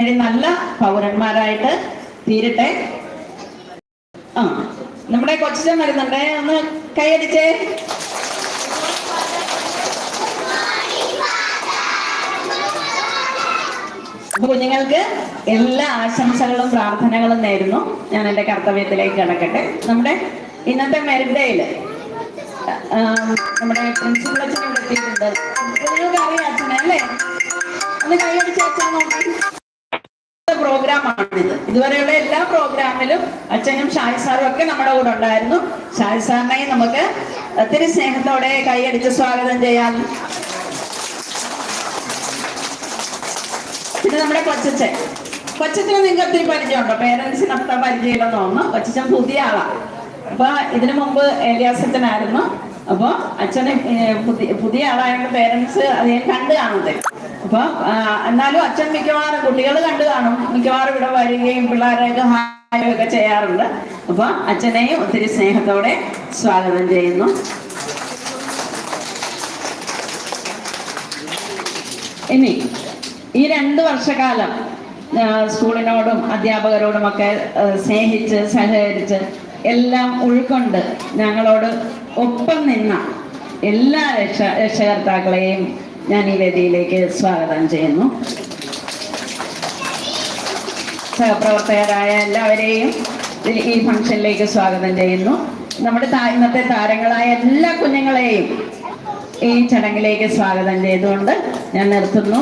നല്ല പൗരന്മാരായിട്ട് തീരട്ടെ. ആ നമ്മുടെ കൊച്ചൻ വരുന്നുണ്ടേ. ഒന്ന് കൈയടിച്ചേ കുഞ്ഞുങ്ങൾക്ക് എല്ലാ ആശംസകളും പ്രാർത്ഥനകളും നേരുന്നു. ഞാൻ എന്റെ കർത്തവ്യത്തിലേക്ക് കിടക്കട്ടെ. നമ്മുടെ ഇന്നത്തെ മെറിറ്റ് നമ്മുടെ പ്രിൻസിപ്പൽ അച്ഛനെ വിളിച്ചിട്ടുണ്ട് അച്ഛനെ അല്ലേ? ഒന്ന് കൈയടിച്ച് അച്ഛനെ നോക്കി. പ്രോഗ്രാമാണിത്. ഇതുവരെയുള്ള എല്ലാ പ്രോഗ്രാമിലും അച്ഛനും ഷായ് സാറും ഒക്കെ നമ്മുടെ കൂടെ ഉണ്ടായിരുന്നു. ഷായ് സാറിനെയും നമുക്ക് ഒത്തിരി സ്നേഹത്തോടെ കൈയടിച്ച് സ്വാഗതം ചെയ്യാം. പിന്നെ നമ്മുടെ കൊച്ചച്ഛൻ. കൊച്ചച്ഛന് നിങ്ങൾക്ക് ഒത്തിരി പരിചയമുണ്ടോ? പേരൻസിന് അത്ര പരിചയമില്ലെന്ന് തോന്നുന്നു. കൊച്ചച്ഛൻ പുതിയ ആളാണ് അപ്പൊ ഇതിനു മുമ്പ് ഏലിയാസച്ചനായിരുന്നു അപ്പൊ അച്ഛന് പുതിയ പുതിയ ആളായതുകൊണ്ട് പേരൻസ് അധികം കണ്ടു കാണത്തില്ല. അപ്പൊ എന്നാലും അച്ഛൻ മിക്കവാറും കുട്ടികൾ കണ്ടു കാണും. മിക്കവാറും ഇവിടെ വരികയും പിള്ളേരെയൊക്കെ ഹായും ഒക്കെ ചെയ്യാറുണ്ട്. അപ്പൊ അച്ഛനെയും ഒത്തിരി സ്നേഹത്തോടെ സ്വാഗതം ചെയ്യുന്നു. ഇനി ഈ രണ്ട് വർഷക്കാലം സ്കൂളിനോടും അധ്യാപകരോടും ഒക്കെ സ്നേഹിച്ച് സഹകരിച്ച് എല്ലാം ഉൾക്കൊണ്ട് ഞങ്ങളോട് ഒപ്പം നിന്ന എല്ലാ രക്ഷ രക്ഷകർത്താക്കളെയും ഞാൻ ഈ വേദിയിലേക്ക് സ്വാഗതം ചെയ്യുന്നു. സഹപ്രവർത്തകരായ എല്ലാവരെയും ഈ ഫംഗ്ഷനിലേക്ക് സ്വാഗതം ചെയ്യുന്നു. നമ്മുടെ ഇന്നത്തെ താരങ്ങളായ എല്ലാ കുഞ്ഞുങ്ങളെയും ഈ ചടങ്ങിലേക്ക് സ്വാഗതം ചെയ്തുകൊണ്ട് ഞാൻ നിർത്തുന്നു.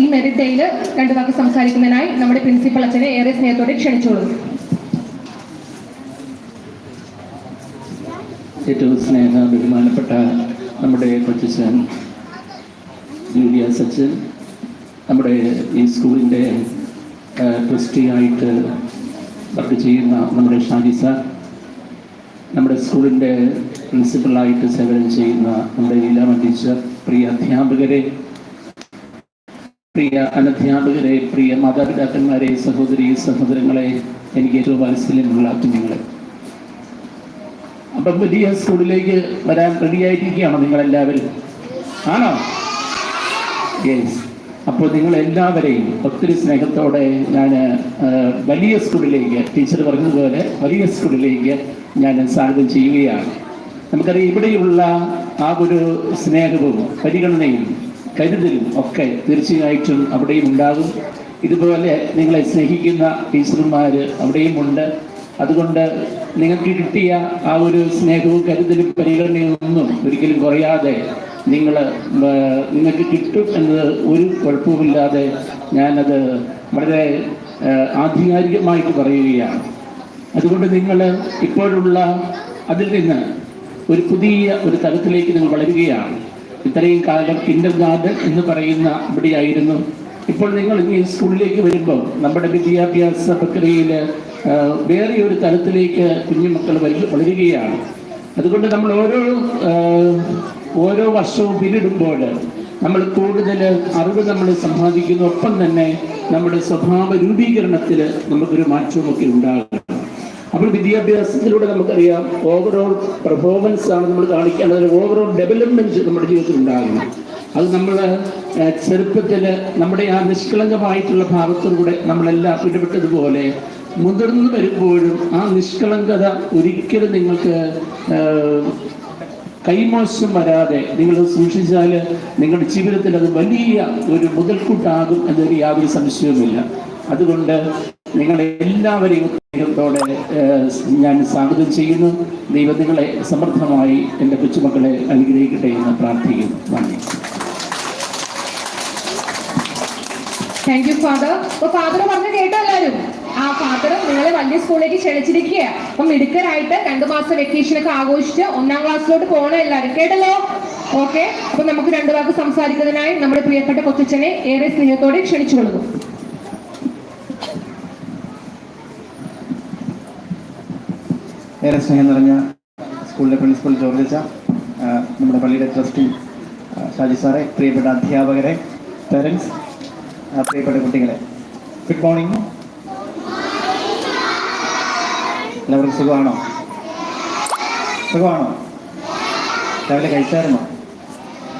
ഈ മെറിറ്റ് ഡേയിൽ രണ്ടു വാക്ക് സംസാരിക്കുന്നതിനായി നമ്മുടെ പ്രിൻസിപ്പൽ അച്ഛനെ ഏറെ സ്നേഹത്തോടെ ക്ഷണിച്ചോളൂ. ഏറ്റവും സ്നേഹ ബഹുമാനപ്പെട്ട നമ്മുടെ കൊച്ചൻ ജൂലിയ സച്ചൻ നമ്മുടെ ഈ സ്കൂളിന്റെ ട്രസ്റ്റി ആയിട്ട് വർക്ക് ചെയ്യുന്ന നമ്മുടെ ഷാജി സാർ നമ്മുടെ സ്കൂളിന്റെ പ്രിൻസിപ്പളായിട്ട് സേവനം ചെയ്യുന്ന നമ്മുടെ ലീലാമ ടീച്ചർ പ്രിയ അധ്യാപകരെ പ്രിയ അനധ്യാപകരെ പ്രിയ മാതാപിതാക്കന്മാരെ സഹോദരി സഹോദരങ്ങളെ എനിക്ക് ഏറ്റവും വാത്സല്യമുള്ള കുഞ്ഞുങ്ങളെ അപ്പം വലിയ സ്കൂളിലേക്ക് വരാൻ റെഡിയായിരിക്കുകയാണോ നിങ്ങളെല്ലാവരും. ആണോ? യെസ് അപ്പോൾ നിങ്ങൾ എല്ലാവരെയും ഒത്തിരി സ്നേഹത്തോടെ ഞാൻ വലിയ സ്കൂളിലേക്ക് ടീച്ചർ പറഞ്ഞതുപോലെ വലിയ സ്കൂളിലേക്ക് ഞാൻ സ്വാഗതം ചെയ്യുകയാണ്. നമുക്കറിയാം ഇവിടെയുള്ള ആ ഒരു സ്നേഹവും പരിഗണനയും കരുതലും ഒക്കെ തീർച്ചയായിട്ടും അവിടെയും ഉണ്ടാകും. ഇതുപോലെ നിങ്ങളെ സ്നേഹിക്കുന്ന ടീച്ചർമാർ അവിടെയും ഉണ്ട്. അതുകൊണ്ട് നിങ്ങൾക്ക് കിട്ടിയ ആ ഒരു സ്നേഹവും കരുതലും പരിഗണനയും ഒന്നും ഒരിക്കലും കുറയാതെ നിങ്ങൾ നിങ്ങൾക്ക് കിട്ടും എന്നത് ഒരു കുഴപ്പവുമില്ലാതെ ഞാനത് വളരെ ആധികാരികമായിട്ട് പറയുകയാണ്. അതുകൊണ്ട് നിങ്ങൾ ഇപ്പോഴുള്ള അതിൽ നിന്ന് ഒരു പുതിയ ഒരു തലത്തിലേക്ക് നിങ്ങൾ വളരുകയാണ്. ഇത്രയും കാലം കിൻഡർ എന്ന് പറയുന്ന ഇവിടെയായിരുന്നു ഇപ്പോൾ നിങ്ങൾ ഈ സ്കൂളിലേക്ക് വരുമ്പോൾ നമ്മുടെ വിദ്യാഭ്യാസ പ്രക്രിയയിൽ വേറെ ഒരു തലത്തിലേക്ക് കുഞ്ഞുമക്കൾ വളരുകയാണ്. അതുകൊണ്ട് നമ്മൾ ഓരോ ഓരോ വർഷവും പിന്നിടുമ്പോൾ നമ്മൾ കൂടുതൽ അറിവ് നമ്മൾ സമ്പാദിക്കുന്ന. ഒപ്പം തന്നെ നമ്മുടെ സ്വഭാവ രൂപീകരണത്തിൽ നമുക്കൊരു മാറ്റവുമൊക്കെ ഉണ്ടാകും. അപ്പോൾ വിദ്യാഭ്യാസത്തിലൂടെ നമുക്കറിയാം ഓവറോൾ പെർഫോമൻസ് ആണ് നമ്മൾ കാണിക്കേണ്ടത് ഓവറോൾ ഡെവലപ്മെന്റ് നമ്മുടെ ജീവിതത്തിൽ ഉണ്ടാകണം അത് നമ്മൾ ചെറുപ്പത്തിൽ നമ്മുടെ ആ നിഷ്കളങ്കമായിട്ടുള്ള ഭാഗത്തിലൂടെ നമ്മളെല്ലാം ഇടപെട്ടതുപോലെ മുതിർന്നു വരുമ്പോഴും ആ നിഷ്കളങ്കത ഒരിക്കലും നിങ്ങൾക്ക് കൈമോശം വരാതെ നിങ്ങൾ സൂക്ഷിച്ചാൽ നിങ്ങളുടെ ജീവിതത്തിൽ അത് വലിയ ഒരു മുതൽക്കൂട്ടാകും എന്നൊരു യാതൊരു സംശയവുമില്ല. അതുകൊണ്ട് നിങ്ങളെ എല്ലാവരെയും ഞാൻ സ്വാഗതം ചെയ്യുന്നു. ദൈവം നിങ്ങളെ സമർത്ഥമായി എന്റെ കൊച്ചുമക്കളെ അനുഗ്രഹിക്കട്ടെ എന്ന് പ്രാർത്ഥിക്കുന്നു. നന്ദി. താങ്ക് യു ഫാദർ ഫാദർ പറഞ്ഞു കേട്ടോ എല്ലാവരും? ആ ഫാദർ നിങ്ങളെ വലിയ സ്കൂളിലേക്ക് ക്ഷണിച്ചിരിക്കുകയാണ് അപ്പൊ മിടുക്കരായിട്ട് രണ്ടു മാസം വെക്കേഷൻ ഒക്കെ ആഘോഷിച്ച് ഒന്നാം ക്ലാസ്സിലോട്ട് പോകണം എല്ലാവരും കേട്ടല്ലോ? ഓക്കെ അപ്പൊ നമുക്ക് രണ്ടു വാക്ക് സംസാരിക്കുന്നതിനായി നമ്മുടെ പ്രിയപ്പെട്ട കൊച്ചച്ഛനെ ഏറെ സ്നേഹത്തോടെ ക്ഷണിച്ചു കൊള്ളുന്നു. ഏറെ സ്നേഹം നിറഞ്ഞ സ്കൂളിലെ പ്രിൻസിപ്പൽ ജോർജ നമ്മുടെ പള്ളിയുടെ ട്രസ്റ്റി ഷാജി സാറെ പ്രിയപ്പെട്ട അധ്യാപകരെ പേരൻസ് പ്രിയപ്പെട്ട കുട്ടികളെ ഗുഡ് മോർണിംഗ്. എല്ലാവർക്കും സുഖമാണോ? സുഖമാണോ? രാവിലെ കഴിച്ചായിരുന്നോ?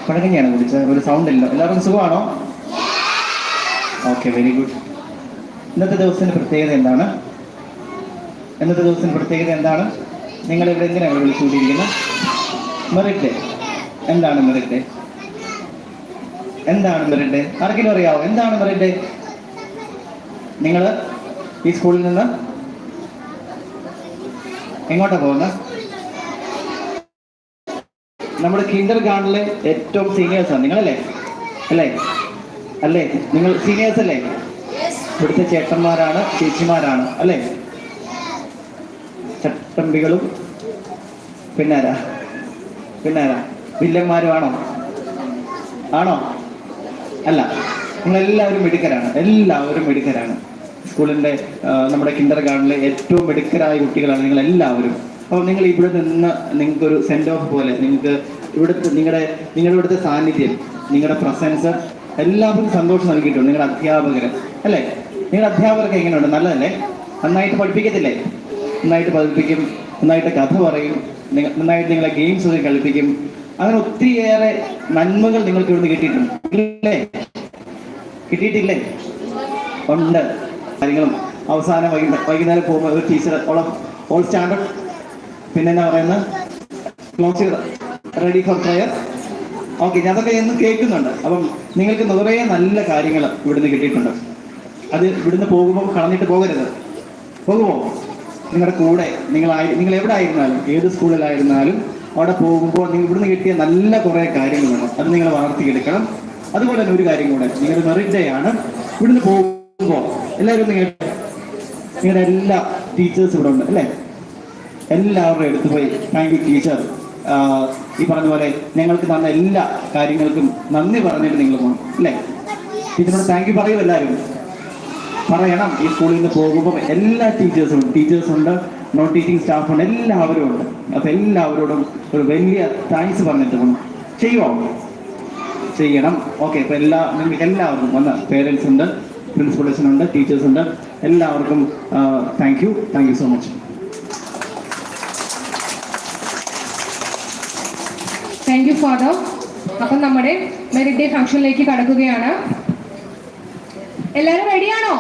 പഴകഞ്ഞിയാണ് കുടിച്ചത് ഒരു സൗണ്ട് ഇല്ല. എല്ലാവർക്കും സുഖമാണോ? ഓക്കെ വെരി ഗുഡ് ഇന്നത്തെ ദിവസത്തിന്റെ പ്രത്യേകത എന്താണ്? ഇന്നത്തെ ദിവസത്തിന്റെ പ്രത്യേകത എന്താണ്? നിങ്ങൾ ഇവിടെ എന്തിനാണ് വിളിച്ചുകൊണ്ടിരിക്കുന്നത്? മെറിറ്റ് ഡേ എന്താണ് മെറിറ്റ് ഡേ എന്താണ് മെറിറ്റ് ഡേ ആർക്കെങ്കിലും അറിയാവോ? എന്താണ് മെറിറ്റ് ഡേ നിങ്ങൾ ഈ സ്കൂളിൽ നിന്ന് എങ്ങോട്ടാ പോകുന്നത് നമ്മുടെ കിൻഡർ ഗാർഡനിലെ ഏറ്റവും സീനിയേഴ്സ് ആണ് നിങ്ങളല്ലേ? അല്ലേ? അല്ലേ? നിങ്ങൾ സീനിയേഴ്സ് അല്ലേ? ഇവിടുത്തെ ചേട്ടന്മാരാണ് ചേച്ചിമാരാണ്. അല്ലേ? ചട്ടമ്പികളും പിന്നാരാ? പിന്നാരാ? വില്ലന്മാരുമാണോ? ആണോ? അല്ല. നിങ്ങളെല്ലാവരും മിടുക്കരാണ്. എല്ലാവരും മിടുക്കരാണ്. സ്കൂളിന്റെ നമ്മുടെ കിൻഡർ ഗാർഡനിലെ ഏറ്റവും മിടുക്കരായ കുട്ടികളാണ് നിങ്ങൾ എല്ലാവരും അപ്പോൾ നിങ്ങൾ ഇവിടെ നിന്ന് നിങ്ങൾക്കൊരു സെൻഡ് ഓഫ് പോലെ നിങ്ങൾക്ക് ഇവിടുത്തെ നിങ്ങളുടെ നിങ്ങളുടെ ഇവിടുത്തെ സാന്നിധ്യം നിങ്ങളുടെ പ്രസൻസ് എല്ലാവർക്കും സന്തോഷം നൽകിയിട്ടുണ്ട് നിങ്ങളുടെ അധ്യാപകർ അല്ലേ? നിങ്ങളുടെ അധ്യാപകർക്ക് എങ്ങനെയുണ്ട്? നല്ലതല്ലേ? നന്നായിട്ട് പഠിപ്പിക്കത്തില്ലേ? നന്നായിട്ട് പഠിപ്പിക്കും നന്നായിട്ട് കഥ പറയും നന്നായിട്ട് നിങ്ങളെ ഗെയിംസ് ഒക്കെ കളിപ്പിക്കും. അങ്ങനെ ഒത്തിരിയേറെ നന്മകൾ നിങ്ങൾക്ക് ഇവിടുന്ന് കിട്ടിയിട്ടുണ്ട്. ഇല്ലേ? കിട്ടിയിട്ടില്ലേ? ഉണ്ട്. കാര്യങ്ങളും അവസാനം വൈകുന്നേരം പോകുമ്പോൾ ഒരു ടീച്ചർ ഓളം ഓൾ സ്റ്റാൻഡേർഡ് പിന്നെ എന്നാ പറയുന്നത് close ready for prayer okay ഞാൻ അതൊക്കെ എന്ന് കേൾക്കുന്നുണ്ട്. അപ്പം നിങ്ങൾക്ക് നിറയെ നല്ല കാര്യങ്ങൾ ഇവിടുന്ന് കിട്ടിയിട്ടുണ്ട്. അത് ഇവിടുന്ന് പോകുമ്പോൾ കളഞ്ഞിട്ട് പോകരുത്. പോകുമോ? നിങ്ങളുടെ കൂടെ നിങ്ങളായി നിങ്ങൾ എവിടെ ആയിരുന്നാലും ഏത് സ്കൂളിലായിരുന്നാലും അവിടെ പോകുമ്പോൾ നിങ്ങൾ ഇവിടുന്ന് കിട്ടിയ നല്ല കുറേ കാര്യങ്ങളുണ്ട് അത് നിങ്ങൾ വളർത്തിയെടുക്കണം അതുപോലെ തന്നെ ഒരു കാര്യം കൂടെ. നിങ്ങളുടെ മെറിറ്റ് ഡേ ആണ്. ഇവിടുന്ന് പോകുമ്പോൾ എല്ലാവരും കേട്ടോ. നിങ്ങളുടെ എല്ലാ ടീച്ചേഴ്സ് ഇവിടെ ഉണ്ട് അല്ലേ? എല്ലാവരുടെ അടുത്ത് പോയി താങ്ക് യു ടീച്ചർ ഈ പറഞ്ഞ പോലെ ഞങ്ങൾക്ക് തന്ന എല്ലാ കാര്യങ്ങൾക്കും നന്ദി പറഞ്ഞിട്ട് നിങ്ങൾ പോകണം അല്ലേ? ടീച്ചറിനോട് താങ്ക് യു പറയൂ എല്ലാവരും. പറയണം ഈ സ്കൂളിൽ നിന്ന് പോകുമ്പോൾ എല്ലാ ടീച്ചേഴ്സും ഉണ്ട് ടീച്ചേഴ്സ് ഉണ്ട് നോൺ ടീച്ചിങ് സ്റ്റാഫ് ഉണ്ട് എല്ലാവരും ഉണ്ട്. അപ്പൊ എല്ലാവരോടും ഒരു വലിയ താങ്ക്സ് പറഞ്ഞിട്ട് പോകണം ചെയ്യുമോ ചെയ്യണം. ഓക്കെ ഇപ്പൊ എല്ലാ നിങ്ങൾക്ക് എല്ലാവർക്കും വന്ന പേരൻസ് ഉണ്ട്. പ്രിൻസിപ്പൾസ് ഉണ്ട് ടീച്ചേഴ്സ് ഉണ്ട് എല്ലാവർക്കും thank you thank you so much thank you father അപ്പം നമ്മുടെ മെറിറ്റ് ഡേ ഫംഗ്ഷനിലേക്ക് കടക്കുകയാണ്. എല്ലാവരും റെഡിയാണോ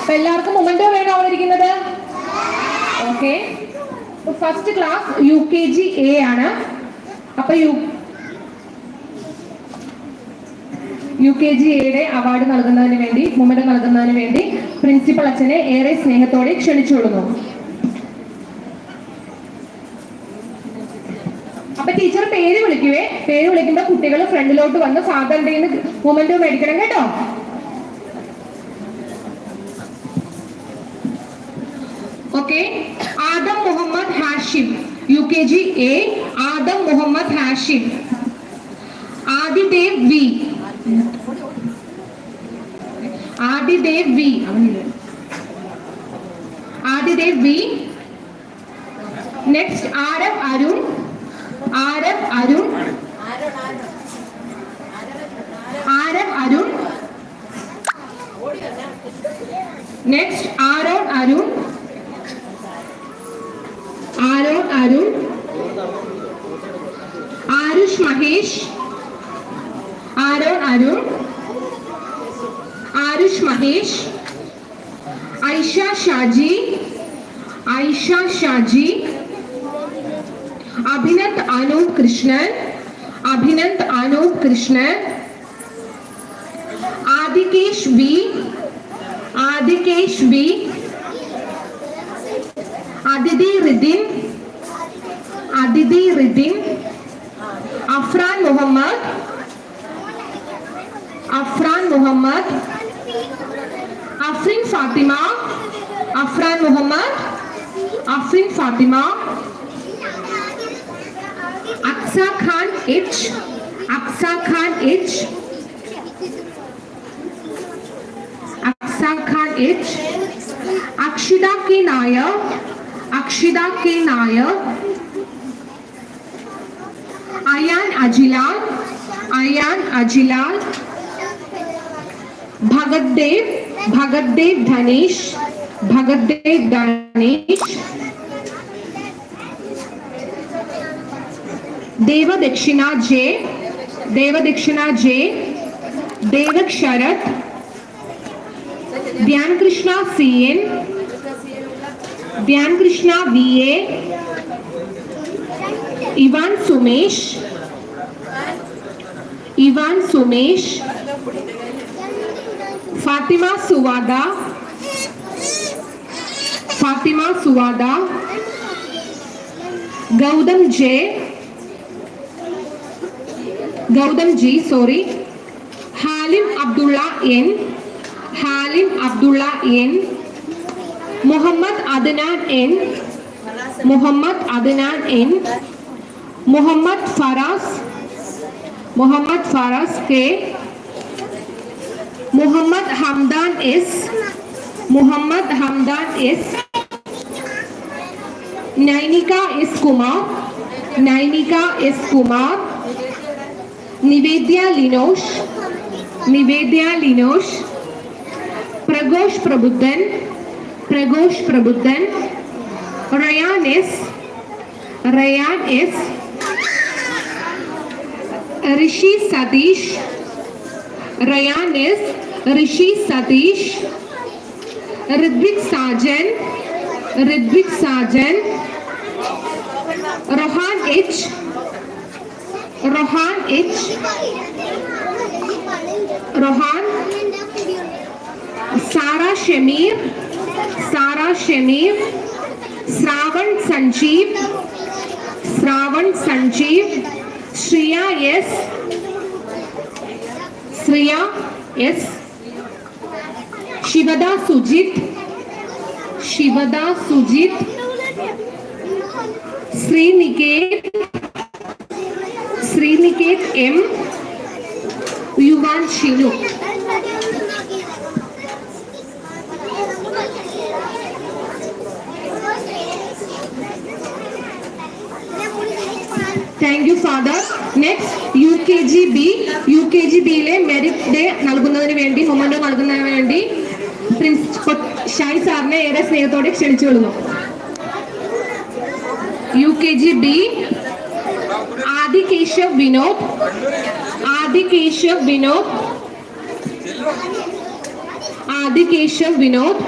അപ്പൊ എല്ലാവർക്കും മൊമെന്റോ വേണോ അവിടെ ഇരിക്കുന്നത് okay first class U K G A ആണ്. അപ്പൊ യു യു കെ ജി എയുടെ അവാർഡ് നൽകുന്നതിന് വേണ്ടി മൊമെന്റോ നൽകുന്നതിന് വേണ്ടി പ്രിൻസിപ്പൽ അച്ഛനെ ഏറെ സ്നേഹത്തോടെ ക്ഷണിച്ചുകൊള്ളുന്നു അപ്പൊ ടീച്ചർ പേര് വിളിക്കുവേ. പേര് വിളിക്കുമ്പോ കുട്ടികൾ ഫ്രണ്ടിലോട്ട് വന്ന് ഫാദറിന്റെ മൊമെന്റോ മേടിക്കണം കേട്ടോ. Okay Adam Muhammad Hashim. U K G A Adam Muhammad Hashim. Adidev V. Adidev V Adidev V next R F Arun R F Krishnan Abhinand Anod Krishnan Adikesh B Adikesh B Aditi Ridin Aditi Ridin Afran Mohammed Afran Mohammed Afreen Fatima Afran Mohammed Afreen Fatima Aksa Khan H Aksa Khan H Aksa Khan H Akshida K Nayak Akshida के नायक आयान अजिलाल आयान अजिलाल, भगत देव भगत देव धनेश, भगत देव धनेश देव दक्षिणा जे देव दक्षिणा जे देव शरत ध्यान Krishna C N Dhyan Krishna V A Ivan Sumesh Ivan Sumesh, Fatima Suvada Fatima Suvada, Gautam Jai Gautam ji sorry Halim Abdullah N Halim Abdullah N Muhammad Adnan N Muhammad Adnan N Muhammad Faraz Muhammad Faraz K Muhammad Hamdan S Muhammad Hamdan S Nainika S Kumar Nainika S Kumar Nivedya Linosh Nivedya Linosh Pragosh Prabuddhan Pragosh Prabuddhan Rayan S Rayan S Rishi Satish Rayan S Rishi Satish Ridvik Sajan Ridvik Sajan Rohan H Rohan H. Rohan Sara Shamir Sara Shamir Sravan Sanjeev Sravan Sanjeev Shriya S Shriya S Shivada Sujit Shivada Sujit Sri Niket ശ്രീനികേത് M. Juan Shinu. Thank you father next U K G B U K G ബിയിലെ merit day നൽകുന്നതിന് വേണ്ടി memento നൽകുന്നതിന് വേണ്ടി principal Shai സാറിനെ ഏറെ സ്നേഹത്തോടെ ക്ഷണിച്ചു കൊള്ളുന്നു U K G B Keshav Vinod Adi Keshav Vinod Adi Keshav Vinod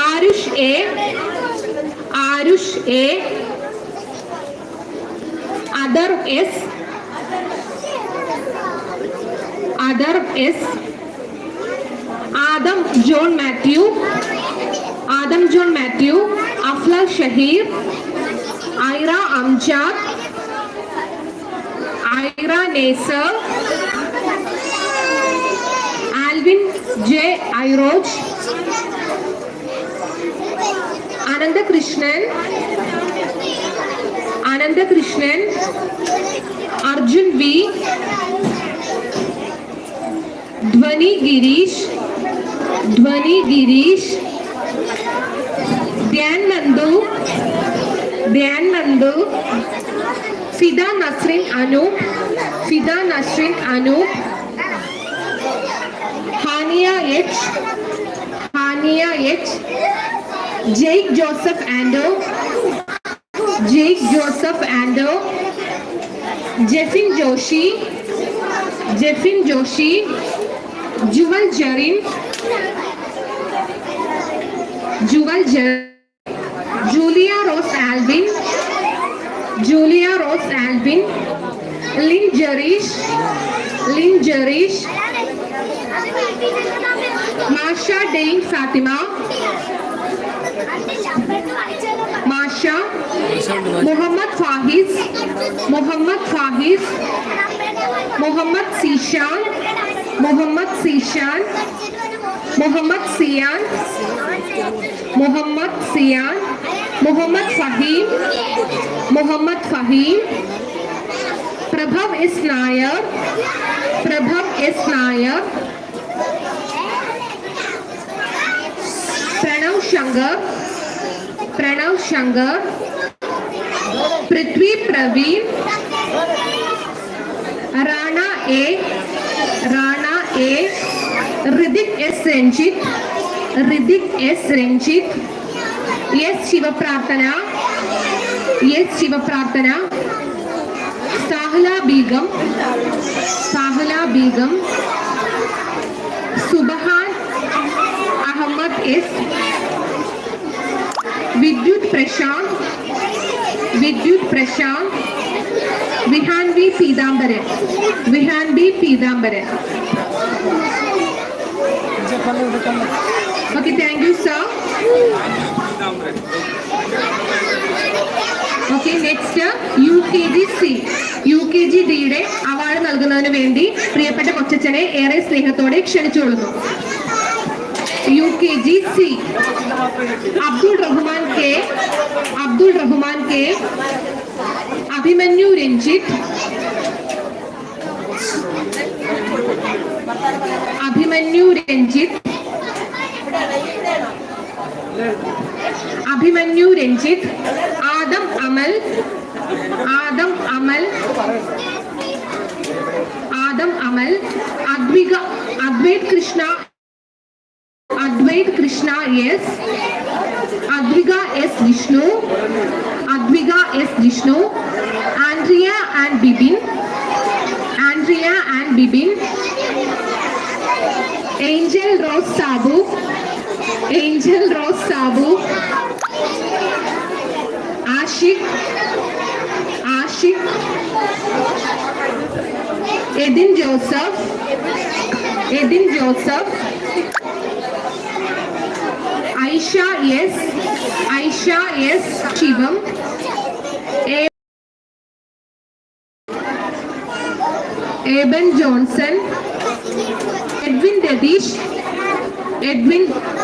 Aarush A Aarush A Adar S Adar S Adam John Matthew Adam John Matthew Afla Shaheer Ayra Amjad Ayranes Alvin J. Ayroj Ananda Krishnan Ananda Krishnan Arjun V Dhvani Girish Dhvani Girish Dhyan Nandu Dhyan Nandu Fida Nasrin Anoop Fida Nasrin Anoop Haniya H Haniya H Jake Joseph Ando Jake Joseph Ando Jeffin Joshi Jeffin Joshi Jewel Jerin Jewel Jerin Albin, has been. Masha dating Fatima. Masha, Muhammad Fahiz, Muhammad Fahiz, Muhammad Sishan, Muhammad Sishan, Muhammad Sian, Muhammad Sian, Muhammad Fahim, Mohammed Faheem Prabhav S Nayak Prabhav S Nayak, Pranav Shankar Pranav Shankar, Prithvi Praveen, Rana A Rana A Ridik S Ranjith Ridik S Ranjith Shiva Prarthana. S Shivaprarthana S Shivaprarthana Sahala Begum Sahala Begum Subhan Ahmed S Vidyut Prashant Vidyut Prashant Vihan B Peethambaran Vihan B Peethambaran okay thank you sir okay next U K G C U K G ഡിയുടെ award നൽകുന്നതിന് വേണ്ടി പ്രിയപ്പെട്ട കൊച്ചച്ഛനെ ഏറെ സ്നേഹത്തോടെ ക്ഷണിച്ചുകൊള്ളുന്നു. U K G C Abdul Rahman K. Abdul Rahman K. Abhimanyu Ranjith. Abhimanyu Ranjith. Abhimanyu Ranjith. Amal Adam Amal Adam Amal Advika Advaith Krishna Advaith Krishna S Advika S Vishnu Advika S Vishnu Andrea and Bibin Andrea and Bibin Angel Rose Sabu Angel Rose Sabu She Edin Joseph. Edin Joseph. Aisha, yes. Aisha, yes. Shivam. A e, e, Johnson. Edwin Dedish. Edwin